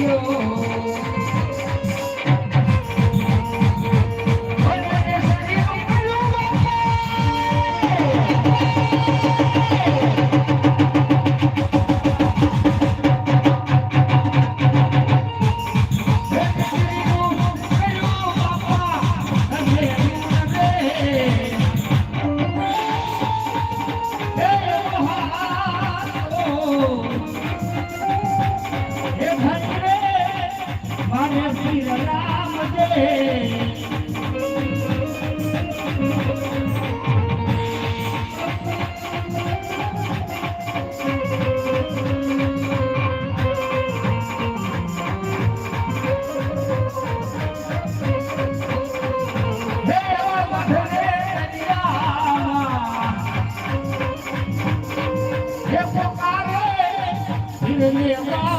দিও 真的。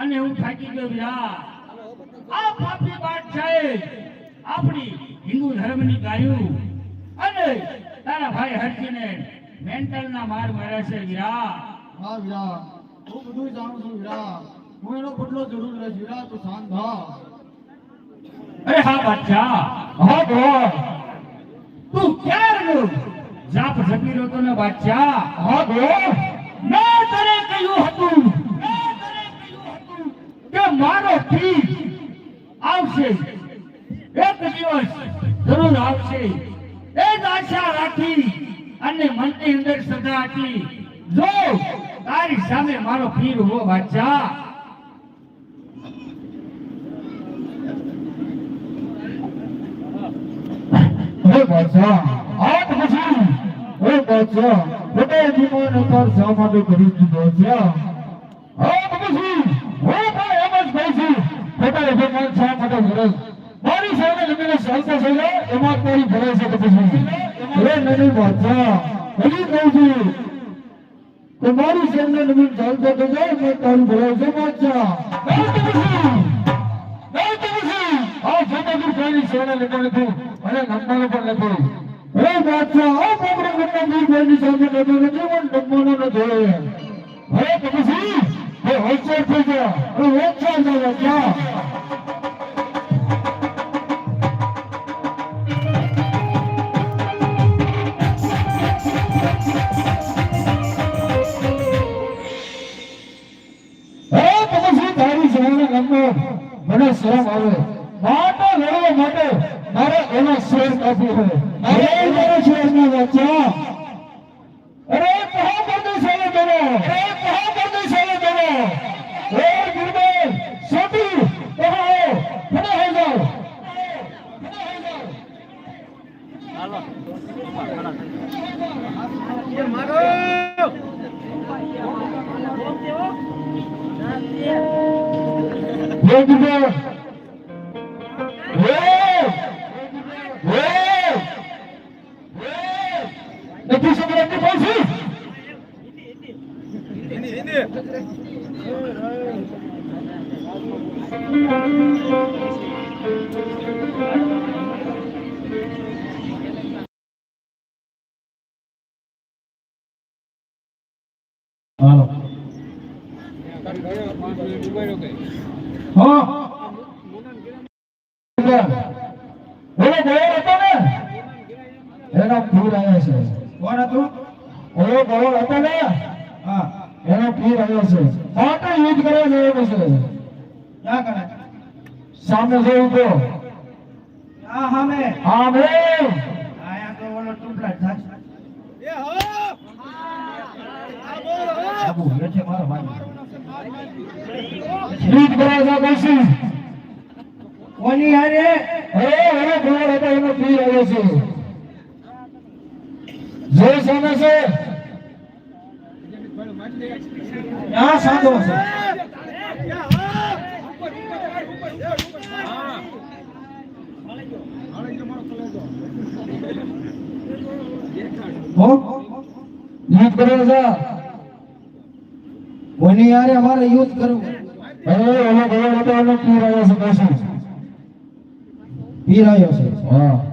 અને હું થાકી ગયો વીરા આ પાપી બાદશાહે આપણી હિન્દુ ધર્મની ગાયું. અને તારા ભાઈ હરજીને મેન્ટલના માર માર્યા છે વીરા હા વીરા હું બધું જાણું છું વીરા હું એનો બદલો જરૂર લઈશ વીરા તું શાંત થા. અરે હા બાદશાહ હા બોલ તું ક્યારનો જાપ જપી રહ્યો તો ને બાદશાહ હા બોલ મેં તને કહ્યું હતું મેં તને કહ્યું હતું કે મારો ફી આવશે. એક દિવસ જરૂર આવશે. એ જ આશા રાખી અને મનની અંદર શ્રદ્ધા હતી જો તારી સામે મારો પીર હો બાદશાહ. હે બાદશાહ આઠ પછી હે બાદશાહ બધા જીવન પર શા કરી દીધો છે આજ પછી હું પણ એમ જ કહું પોતે અભિમાન શા માટે કરે મારી સામે જમીને ચાલતો છે ને, એમાં તારી ભરે છે પછી હે નહીં બાદશાહ હજી કહું છું કે સામે જમીન ચાલતો તો જાય મેં તારું ભરાય છે કોઈની સેવા લેતો નથી અને નમવાનો પણ નથી હે બાદશાહ આ ફોટોગ્રાફ વીર ભાઈની સામે લેતો નથી પણ નમવાનો નથી હવે તો પછી હે હોશિયાર થઈ મને શરમ આવે. માટે લડવા માટે મારે એનો શેર કાપી હોય મારો શેર ના બચ્ચા એનો પીર આવ્યો છે. કોણ હતું? ઓલો ગોળ હતો ને? હા. એનો પીર આવ્યો છે. માટે યુદ્ધ કરવા જવાનો છે. ક્યાં કરે? સામે છે તો હા હા મેં હા બે આયા તો ઓલો આબુ મારો ભાઈ. યુદ્ધ બેસી. કોની હારે? ઓલો હતો એનો પીર આવ્યો છે. જે સામે છે. આ સાંધો છે. યુદ્ધ કરવા છે. કોની હારે અમારે યુદ્ધ કરવું. અરે ઓલો ગોળ હતો એનો પીર આવ્યો છે પીર આવ્યો છે. હા.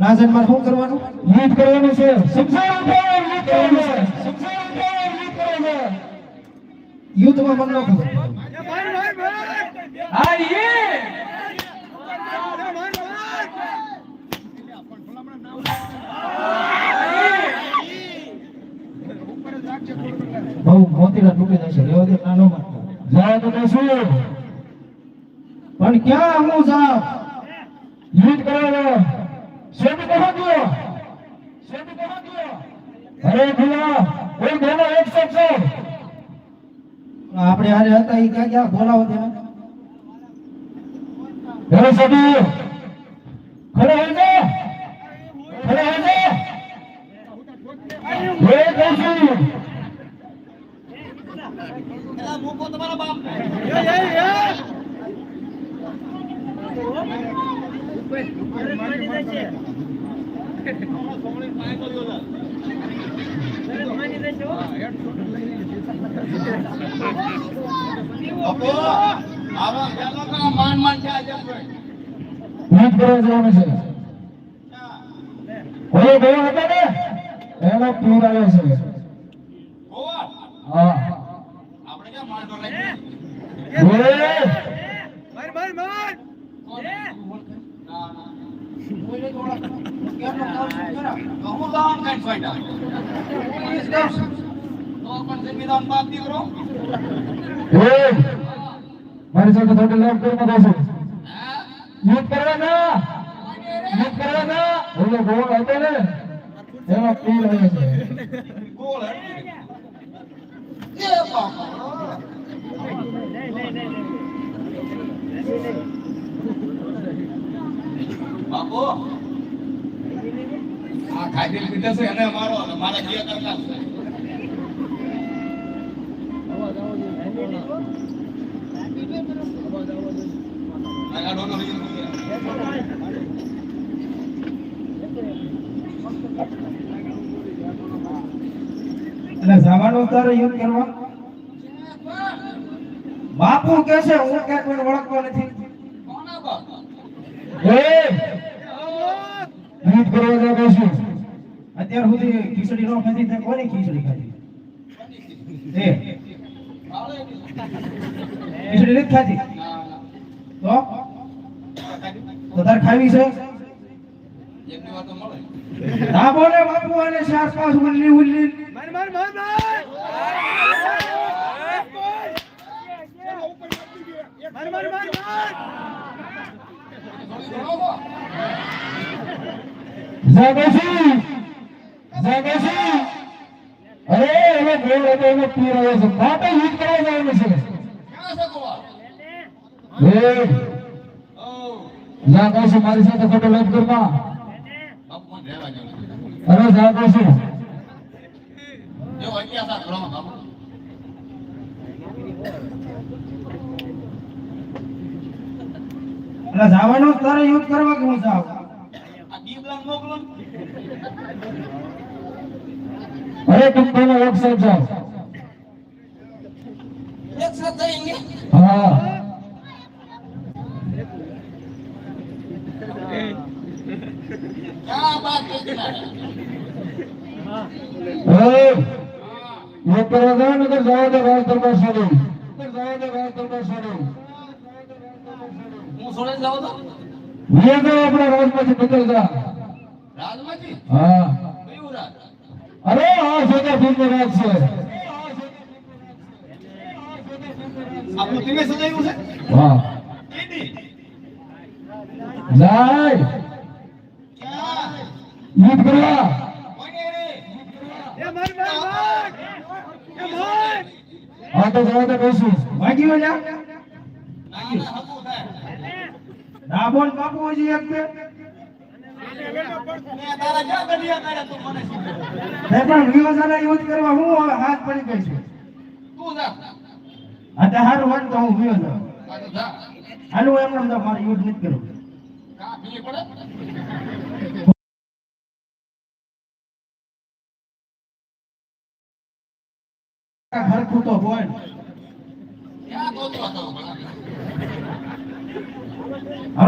નાજનમાં શું કરવાનું? યુદ્ધ કરવાનું છે. સમજાય ઉઠાવો યુદ્ધ કરવાનું છે યુદ્ધ કરવાનું છે યુદ્ધમાં મને ન ખબર હા બહુ મોતીલા તૂટી જશે રેવા દે નાનો જાય તો શું પણ ક્યાં હું સાહેબ યુદ્ધ કરાવો આપણે હારે હતા એ ક્યાં ક્યાં બોલાવો ત્યાં ઘરે સભી ખડે હે ને ખડે હે ને એ કૌશી બાપુ આવા બેનો કા માન માન છે આજે કોઈ ઈદ કરવા જવાનું છે ઓલો ગયો હતો ને એનો પૂર આવ્યો છે ગોવા હા આપણે ક્યાં માલ ઢોલાઈ ઓય! હું ફાયદા તો પણ જમીદાર બાપ દીકરો! મારી સાથે થોડી લાભ કરી નાખો છો યુદ્ધ યુદ્ધ હતો ને એ બાપા બાપુ. આ છે એને મારા કરતા એટલે જવાનું તારે યુદ્ધ કરવા. બાપુ કે છે હું કે કોઈ ઓળખતો નથી. કોના બાપ? ઓય! યુદ્ધ કરવા જવાનું છે અત્યાર સુધી ખીચડી નો ખાધી તે કોની ખીચડી ખાધી? એ. ખીચડી નથી ખાધી? તો? તો ખાવી છે? ના બોલે બાપુ અને ઉલ્લી ઉલ્લી જાગોશી જાગોશી અરે એનો ગોળ હતો એનો પૂર આવ્યો છે. માટે યુદ્ધ કરવા જવાનું છે. જાગોશી મારી સાથે ફોટો લાઈવ કરવા અરે જાગોશું જવાનું તારે, યુદ્ધ કરવા કે હું જાઉં આ દીપલાન મોકલો ને. અરે तुम दोनों एक साथ जाओ એક સાથ જઈને हाँ ક્યાં બાત કેતના ए, ये करवा जाओ ना तो जाओ दे राज दरबार छोड़ो जाओ दे राज दरबार छोड़ो હું સોળે જાઉં તો ये तो अपना राज में से निकल जा રાજમાંથી हाँ કયું રાજ અરે આ જોતા ફિલ્મ રાત છે. આપણું ટીમે સજાયું છે? વાહ જાય. યુદ્ધ કરવા. હા તો જવા તો બેસું. ભાગી ગયો જા ડાબોન બાપુ હજી એક પણ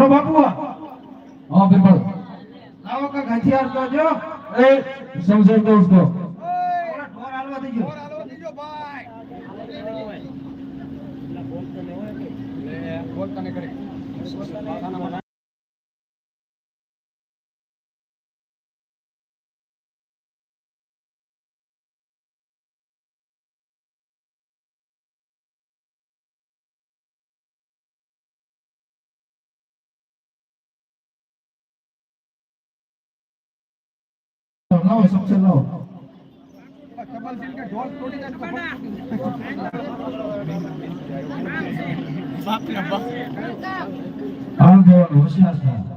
બાપુ. હા પીપળ લાવો કે હથિયાર તો જો. એ સમજે તો ઉસકો. ઓલા ઢોર હાલવા દીજો. ઢોર હાલવા દીજો ભાઈ. લે બોલ તને કરે બોલ તને લાવો સમસર લાવો જવાનું હોશિયાર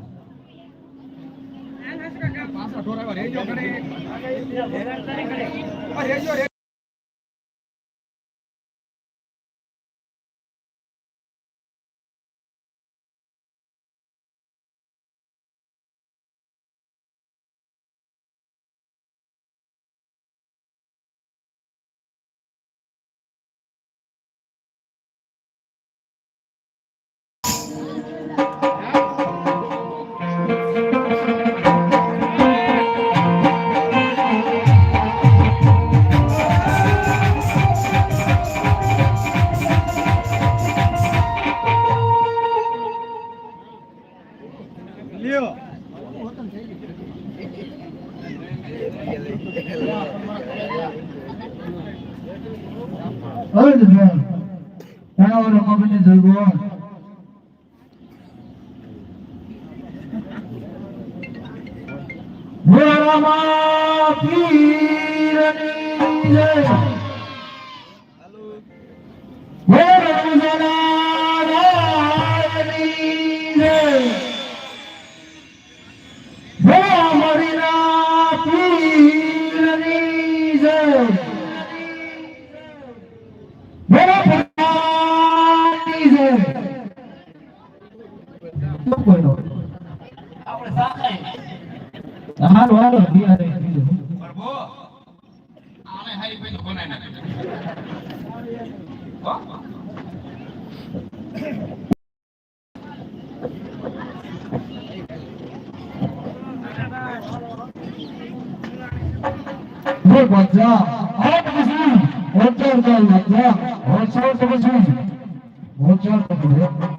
ભોળામાં પીરની જય. ભોળામાં બોલ બાદશાહ આપ પછી હોચાર ચાલ બાદશાહ હોચાર તો પછી હોચાર તો પછી